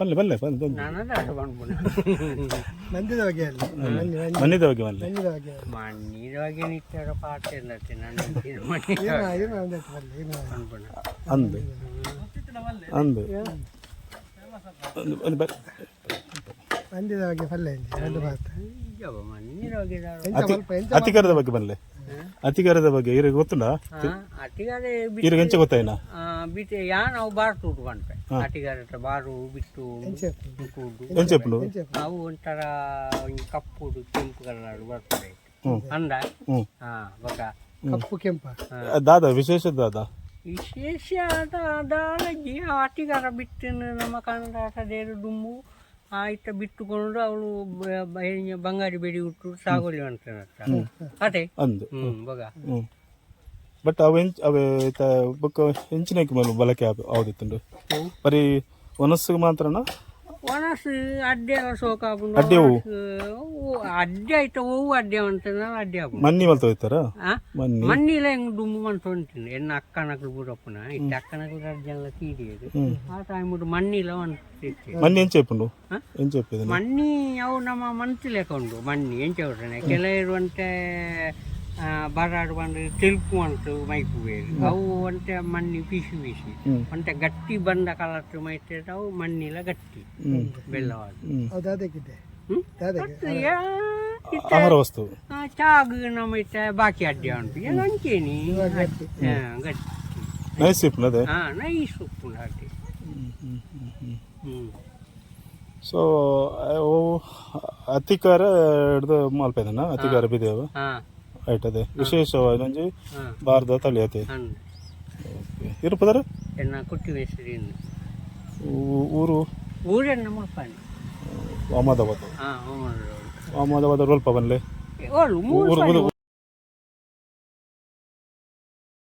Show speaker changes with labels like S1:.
S1: ಬಲ್ಲೆ ಬಲ್ಲೆ ಬಂದು
S2: ಬಗ್ಗೆ ಅಲ್ಲ. ಮಂದಿ ಮಂದಿ
S1: ಮನ್ನಿದ ಬಲ್ಲೆ
S2: ಮಂದಿದ ಬಗ್ಗೆ
S3: ಮಣ್ಣಿದ ಬಗ್ಗೆ ನಿತ್ತರ ಪಾಠ ಇಲ್ಲತ್ತೆ ನಾನು
S1: ಅಂದು. ಅಂದು. ಒಂದು- ಒಂದು ಬ-
S2: ಮಂದಿದ ಬಗ್ಗೆ ಪಲ್ಲೆ ಇದೆ ಒಂದು ಮಾತು
S3: ಈಗ ಬಗ್ಗೆ
S2: ಎಂತ
S1: ಅತಿ
S2: ಸ್ವಲ್ಪ
S1: ಬಗ್ಗೆ ಬಲ್ಲೆ ಅತಿಕಾರದ ಬಗ್ಗೆ ಇವ್ರಿಗೆ ಗೊತ್ತುಂಡ
S3: ಅಟ್ಟಿಗಾರೆ
S1: ಇವ್ರಿಗೆ ಎಂಚ ಗೊತ್ತಾಯಿನ
S3: ಬಿಟ್ಟು ಯಾ ನಾವು ಬಾರ್ ತುಟ್ಕೊಂಡ್ರೆ ಅಟ್ಟಿಗಾರ ಬಾರು ಬಿಟ್ಟು
S1: ಎಂಚೆಪ್ಪಲು
S3: ಅವು ಒಂಥರ ಕಪ್ಪು ಕೆಂಪು ಕಲರ್ ಬರ್ತದೆ. ಅಂದ?
S1: ಹ್ಞೂ.
S3: ಹಾ ಬೊಕ.
S2: ಕಪ್ಪು ಕೆಂಪ.
S1: ದಾದ ವಿಶೇಷ ದಾದ?
S3: ವಿಶೇಷ ದಾದ ಆಟಿಗಾರ ಬಿಟ್ಟು ನಮ್ಮ ಕನ್ನಡಾಟದೇರು ದುಮ್ಮು ಆಯ್ತ ಬಿಟ್ಟುಕೊಂಡು ಅವಳು ಬಂಗಾರಿ ಬೆಡಿ ಉಟ್ಟು ಸಾಗೋಲಿ ಅಂತ ಅದೇ?
S1: ಅಂದು.
S3: ಬಗ.
S1: ಬಟ್ ಅವು ಎಂಚ ಅವೆ ಬೊಕ್ಕ ಎಂಚಿನ ಮೇಲೆ ಬಳಕೆ ಆಗುತ್ತುಂಡು ಬರೀ ಒನಸ್ಸಿಗೆ ಮಾತ್ರನಾ?
S3: ಒಣಸು ಅಡ್ಡೆ ಎಲ್ಲ ಸೋಕಾಪುಂಡು
S1: ಅಡ್ಡೆ ಹೂವು?
S3: ಅಡ್ಡೆ ಆಯ್ತ ಹೂವು ಅಡ್ಡೆ ಅಂತ ಅಡ್ಡೆ ಆಪುಂಡು
S1: ಮನ್ನಿ ಮಲ್ತ ಹೋಯ್ತಾರ?
S3: ಆ?
S1: ಮನ್ನಿ?
S3: ಮಣ್ಣಿಲ ಹೆಂಗ್ ಡುಮ್ಮು ಅಂತ ಎನ್ನ ಅಕ್ಕನಕ್ಲು ಬುಡಪ್ಪನ ಇಟ್ಟ ಅಕ್ಕನಕ್ಲು ಅರ್ಜೆಲ್ಲ ತೀರಿಯದು ಆ ಟೈಮ್ ಮಣ್ಣಿಲ ಹೊಂಟಿತ್ತು
S1: ಮಣ್ಣಿ ಎಂಚ ಇಪ್ಪುಂಡು
S3: ಮಣ್ಣಿ ಅವು ನಮ್ಮ ಮನ್ಸು ಉಂಡು ಮಣ್ಣಿ ಎಂಚ ಕೆಲ ಇರುವಂತೆ ಬರಾಡು ಬಂದು ತಿರುಪು ಅಂತ ಮೈಪು ಬೇರು ಅವು ಒಂಟೆ ಮಣ್ಣಿ ಬಿಸಿ ಬಿಸಿ.
S1: ಅಂತ
S3: ಒಂಟೆ ಗಟ್ಟಿ ಬಂದ ಕಲರ್ ಮೈತೆ ಅವು ಮಣ್ಣಿಲ ಗಟ್ಟಿ.
S1: ಹ್ಮ್.
S3: ಬೆಲ್ಲವಾದ
S1: ಹ್ಮ್.
S2: ಹೌದು
S3: ಹ್ಮ್?
S2: ಅದಕ್ಕೆ
S3: ಯಾ, ಇತ್ತ
S1: ವಸ್ತು.
S3: ಆ, ಚಾಗ್ ನಮ್ಮ ಬಾಕಿ ಅಡ್ಡೆ ಉಂಟು. ಏನು ಅಂಚೇನಿ
S2: ಗಟ್ಟಿ.
S3: ಹಾ, ಗಟ್ಟಿ.
S1: ನೈಸ್
S3: ಹಾ ನೈಸ್ ಉಪ್ಪು ಹಾಕಿ ಹ್ಮ್
S1: ಸೊ ಅತಿಕಾರ ಹಿಡ್ದು ಮಲ್ಪೇದನ ಅತಿಕಾರ ಬಿದ್ದೇವ
S3: ಹಾ.
S1: ಆಯ್ತು ಅದೇ ವಿಶೇಷವಾಗಿ ಒಂಜಿ ಭಾರತ ತಳಿ
S3: ಆತೆ
S1: ಇರುಪದರ
S3: ಎನ್ನ ಕುಟ್ಟಿ ಹೆಸರಿನ
S1: ಊರು
S3: ಊರೆನ್ನ
S1: ಅಹಮದಾಬಾದ್ ಅಹಮದಾಬಾದ್
S3: ರೋಲ್ಪ ಮೂರು
S1: ಊರು